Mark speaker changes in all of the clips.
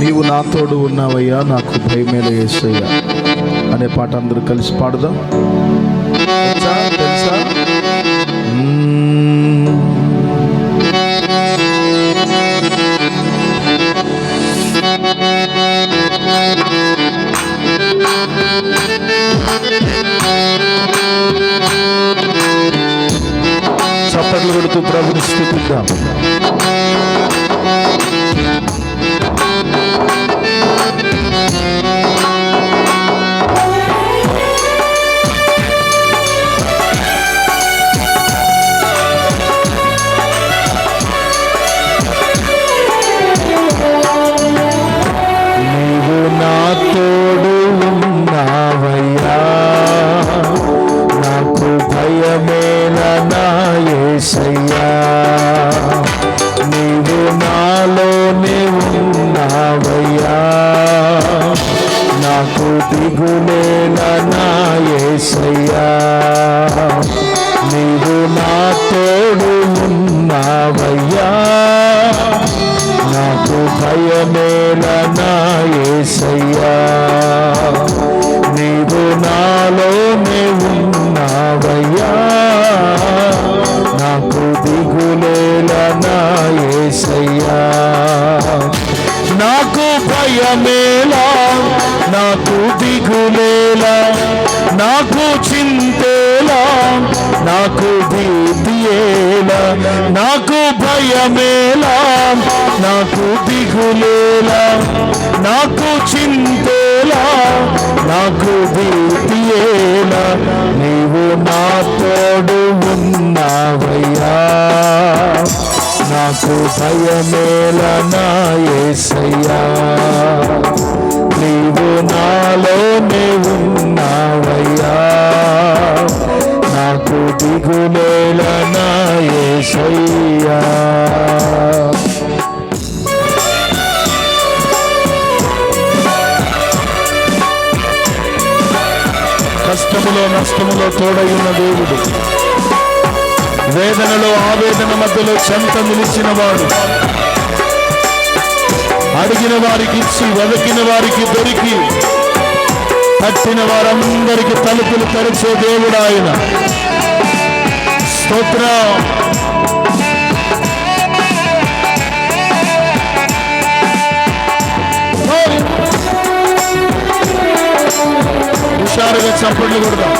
Speaker 1: నీవు నా తోడు ఉన్నావయ్యా నాకు భయమేల యేసయ్యా అనే పాట అందరూ కలిసి పాడదాం. వచ్చా? తెలుసా? చప్పట్లు కొడుతూ ప్రభుని స్థుతిద్దాం. యేసయ్యా నీవు నాలోనే ఉన్నావయ్యా నాకు దిగులేల నా యేసయ్యా యేసయ్యా నాకు భయమేలా నాకు దిగులేలా నాకు చింతేలా నాకు భీతియేలా నాకు భయమేలా నాకు దిగులేలా నాకు చింతేలా నాకు భీతియేలా నీవు నా తోడు ఉన్నావయ్యా. నాకు భయమేల నా నీవు నాలోనే ఉన్నావయ్యా. నాకు దిగులేల నా కష్టములో నష్టములో తోడయున్న దేవుడు. వేదనలో ఆవేదన మధ్యలో చెంత నిలిచిన వాడు అడిగిన వారికి ఇచ్చి వెదకిన వారికి దొరికి తట్టిన వారందరికి తలుపులు తెరిచే దేవుడు ఆయన. స్తోత్ర. హుషారుగా చప్పట్లు కొడదాం.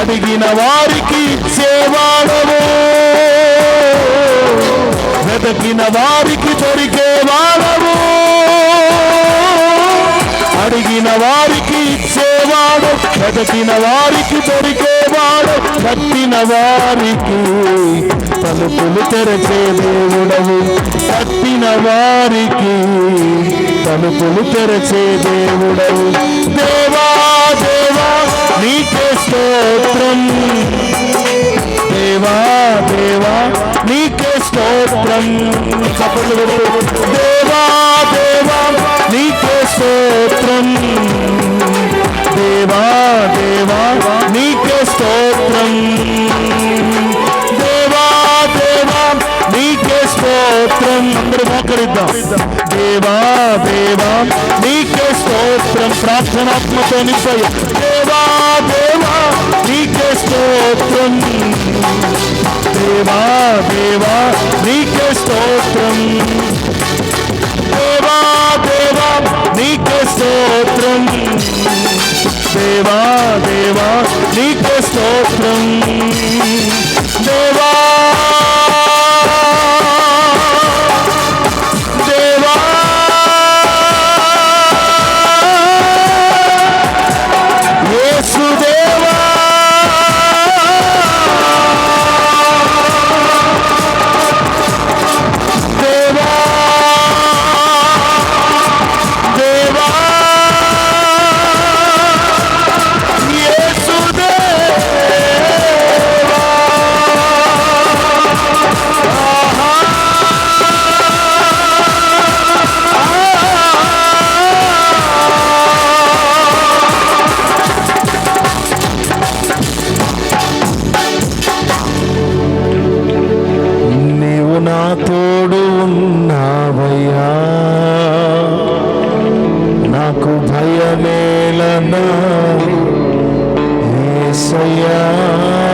Speaker 1: అడిగిన వారికి ఇచ్చేవాడవు వెతకిన వారికి దొరికేవాడవు అడిగిన వారికి ఇచ్చేవాడు వెతకిన వారికి దొరికేవాడు కట్టిన వారికి తలుపులు తెరచే దేవుడవు. కట్టిన వారికి తలుపులు తెరచే దేవుడవు. దేవా దేవా నీకే స్తోత్రం. దేవా దేవా నీకే స్తోత్రం. చప్పట్లు కొడుతూ దేవా దేవా నీకే స్తోత్రం. దేవా దేవా మోకరిద్దాం దేవా దేవా నీకే స్తోత్రం ప్రార్థనాత్మతో నింపయ్య. దేవా దేవా నీకే స్తోత్రం. దేవా దేవా నీకే స్తోత్రం. తోడు ఉన్నావయ్యా. నాకు భయమేలనా? ఏసయ్యా.